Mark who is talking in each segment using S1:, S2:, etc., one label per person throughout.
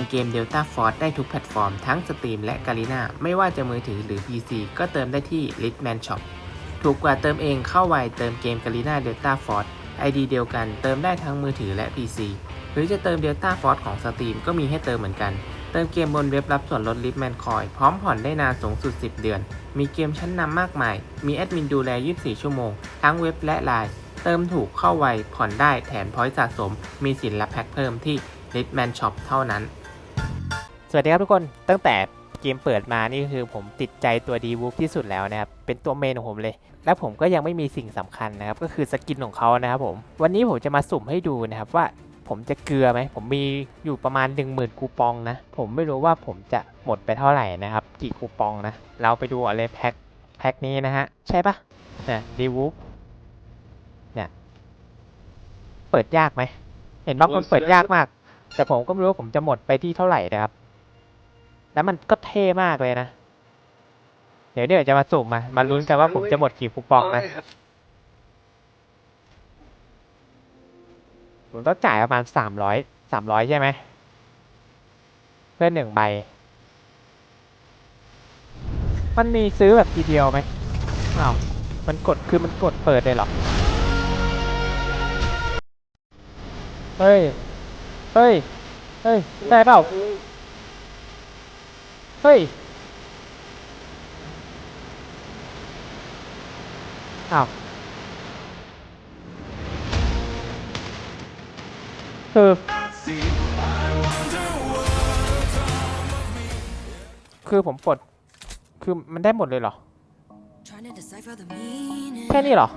S1: มเกม Delta Force ได้ทุกแพลตฟอร์มทั้งสตรีมและกาลิน่าไม่ว่าจะมือถือหรือ PC ก็เติมได้ที่ Litman Shop ถูกกว่าเติมเองเข้าไวเติมเกมกาลิน่า Delta Force ID เดียวกันเติมได้ทั้งมือถือและ PC หรือจะเติม Delta Force ของสตรีมก็มีให้เติมเหมือนกัน เติมเกมบนเว็บรับส่วนลด Litman Coin พร้อมผ่อนได้นานสูงสุด 10 เดือน มีเกมชั้นนำมากมาย มีแอดมินดูแล 24 ชั่วโมง ทั้งเว็บและไลน์เติมถูกเข้าไวผ่อนได้แถมพอยต์สะสม มีสินและแพ็คเพิ่มที่ Litman Shop เท่านั้น สวัสดีครับทุกคนตั้งแต่เกมเปิดมานี่คือผมติดใจตัวดีวูฟที่สุดแล้วนะครับ เป็นตัวเมนของผมเลย และผมก็ยังไม่มีสิ่งสำคัญนะครับ ก็คือสกินของเขานะครับผม วันนี้ผมจะมาสุ่มให้ดูนะครับว่าผมจะเกลือไหม ผมมีอยู่ประมาณ 1 0,000 คูปองนะ ผมไม่รู้ว่าผมจะหมดไปเท่าไหร่นะครับ กี่คูปองนะ เราไปดูอะไรแพ็คแพ็คนี้นะฮะ ใช่ปะเนี่ยดีวูฟเนี่ย เปิดยากไหม เห็นบางคนเปิดยากมาก แต่ผมก็ไม่รู้ว่าผมจะหมดไปที่เท่าไหร่นะครับ แล้วมันก็เท่มากเลยนะ เดี๋ยวเดี๋ยวจะมาสุ่มมา มาลุ้นกันว่าผมจะหมดกี่คูปองนะผมต้องจ่ายประมาณสามร้อยสามร้อยใช่ไหม เพื่อหนึ่งใบ มันมีซื้อแบบทีเดียวไหมอ้าวมันกดคือมันกดเปิดเลยเหรอ เฮ้ย เฮ้ย เฮ้ย ได้เปล่า เฮ้ยอาว เออ คือผมปลด คือมันได้หมดเลยเหรอ แค่นี้เหรอ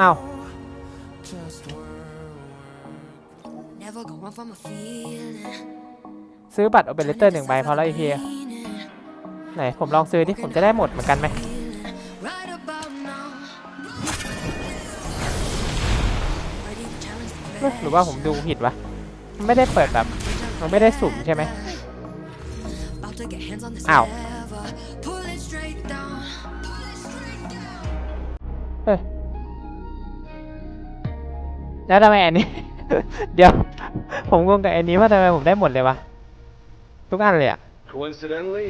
S1: อ้าว ซื้อบัตรโอเปอเรเตอร์หนึ่งใบพอแล้วไอพี
S2: Meaning.
S1: ไหนผมลองซื้อที่ผมจะได้หมดเหมือนกันไหมหรือว่าผมดูผิดวะมันไม่ได้เปิดแบบ มันไม่ได้สุ่มใช่ไหม
S2: About to get hands on this
S1: Ow.
S2: lever. Pull it straight down. Pull it straight down.
S1: เฮ้ยแล้วทำไมอันนี้ เดี๋ยว ผมงงกับอันนี้ว่าทำไมผมได้หมดเลยวะ ทุกอันเลยอะ
S3: Coincidentally,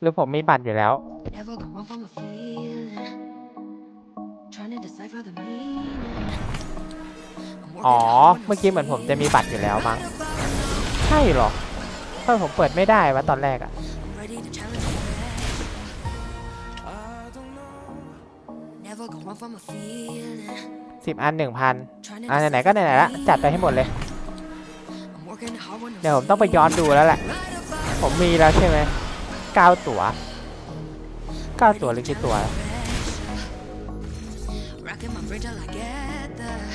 S1: หรือผมมีบัตรอยู่แล้ว
S2: Never gonna run from a feeling. Trying to decipher the meaning. I'm
S1: อ๋อ
S2: working hard when
S1: เมื่อกี้เหมือนผมจะมีบัตรอยู่แล้วมั้ง ใช่เหรอทำไมผมเปิดไม่ได้วะตอนแรกอะ
S2: I'm ready to challenge the Never gonna run from a feeling.
S1: สิบอันหนึ่งพัน
S2: Trying to
S1: อ่าไหนๆก็ไหนๆละจัดไปให้หมดเลย
S2: I'm working hard when I'm
S1: เดี๋ยวผมต้องไปย้อนดูแล้วแหละ ผมมีแล้วใช่ไหมเก้าตั๋วเก้าตั๋วหรือกี่ตั๋ว
S2: Rocking my brain till I get there.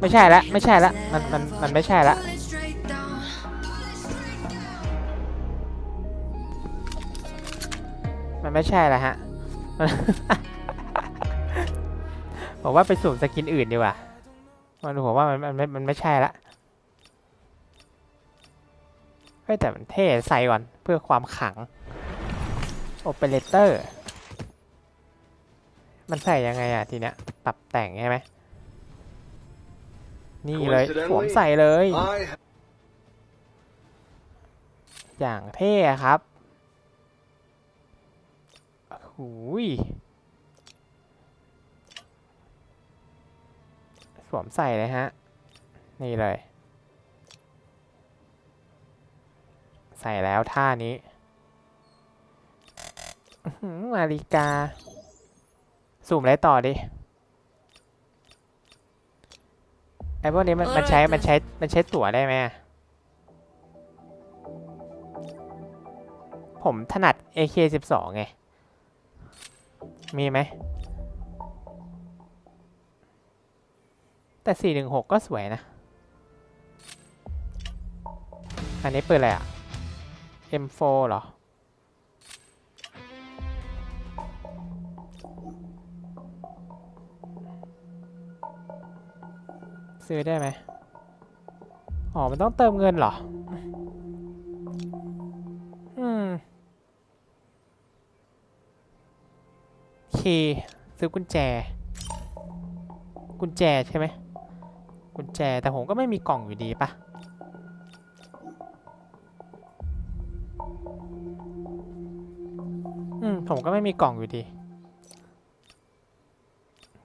S1: ไม่ใช่ละไม่ใช่ละมันมันมันไม่ใช่ละ
S2: Pull it straight down.
S1: มันไม่ใช่ละฮะมัน ผมว่าไปสุ่มสกินอื่นดีกว่ามันผมว่ามันมันมันมันไม่ใช่ละเฮ้ยแต่มันเท่ใส่ก่อนเพื่อความขลังโอเปอเรเตอร์มันใส่ยังไงอะทีเนี้ยปรับแต่งใช่ไหมนี่เลยสวมใส่เลย
S3: I
S1: อย่างเท่อะครับหูย สวมใส่เลยฮะ นี่เลย ใส่แล้วท่านี้อื้อหือนาฬิกา สุ่มอะไรต่อดิไอ้พวกนี้มันมันใช้มันใช้มันใช้ตั๋วได้ไหมอะผมถนัด AK12 ไง มีไหม แต่ 416 ก็สวยนะ อันนี้เปิดอะไรอะ M4 เหรอ ซื้อได้ไหมอ๋อ มันต้องเติมเงินเหรอ อืมโอเคซื้อกุญแจ กุญแจใช่ไหม กุญแจแต่ผมก็ไม่มีกล่องอยู่ดีปะอืมผมก็ไม่มีกล่องอยู่ดี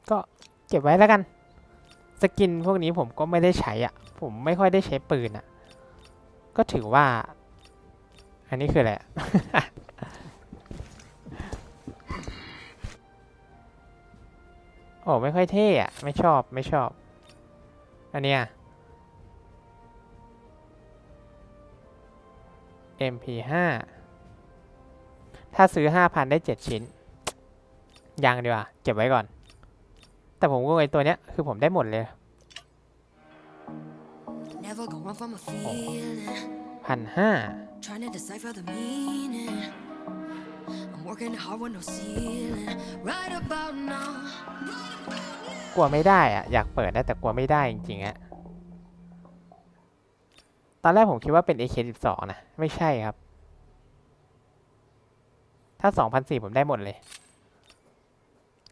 S1: ก็เก็บไว้แล้วกัน สกินพวกนี้ผมก็ไม่ได้ใช้อะ ผมไม่ค่อยได้ใช้ปืนอะ ก็ถือว่า อันนี้คืออะไรอะโอ้ไม่ค่อยเท่อะไม่ชอบไม่ชอบ อันเนี้ย MP5 ถ้าซื้อ 5,000 ได้ 7 ชิ้น ยังดีกว่า เก็บไว้ก่อน แต่ผมก็ไอตัวเนี้ย คือผมได้หมดเลย
S2: Never gonna run from a feeling.
S1: พันห้า กลัวไม่ได้อะอยากเปิดนะแต่กลัวไม่ได้จริงๆอะตอนแรกผมคิดว่าเป็น AK12 นะ ไม่ใช่ครับ ถ้า2,004ผมได้หมดเลย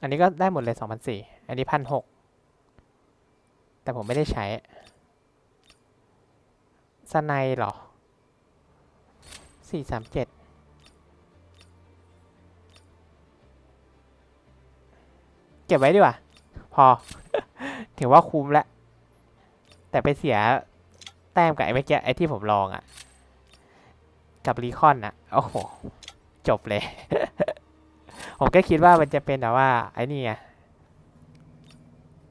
S1: อันนี้ก็ได้หมดเลย2,004อันนี้1,600แต่ผมไม่ได้ใช้สไนเหรอ 437เก็บไว้ดีกว่า อ ถือว่าคุ้มแล้ว แต่ไปเสียแต้มกับไอ้เมื่อกี้ไอ้ที่ผมลองอะ่ะ กับรีคอนอะ โอ้โห จบเลย ผมก็คิดว่ามันจะเป็นแบบว่า ไอ้นี่ไง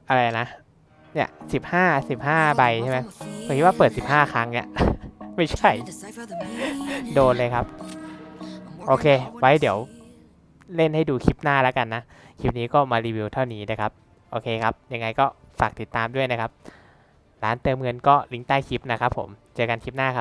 S1: อะไรนะ เนี่ยสิบห้าสิบห้าใบใช่ไหมผมคิดว่าเปิดสิบห้าครั้งเนี่ย ไม่ใช่ โดนเลยครับ โอเค ไว้เดี๋ยวเล่นให้ดูคลิปหน้าแล้วกันนะ คลิปนี้ก็มารีวิวเท่านี้นะครับ โอเคครับ ยังไงก็ฝากติดตามด้วยนะครับ ร้านเติมเงินก็ลิงก์ใต้คลิปนะครับผม เจอกันคลิปหน้าครับ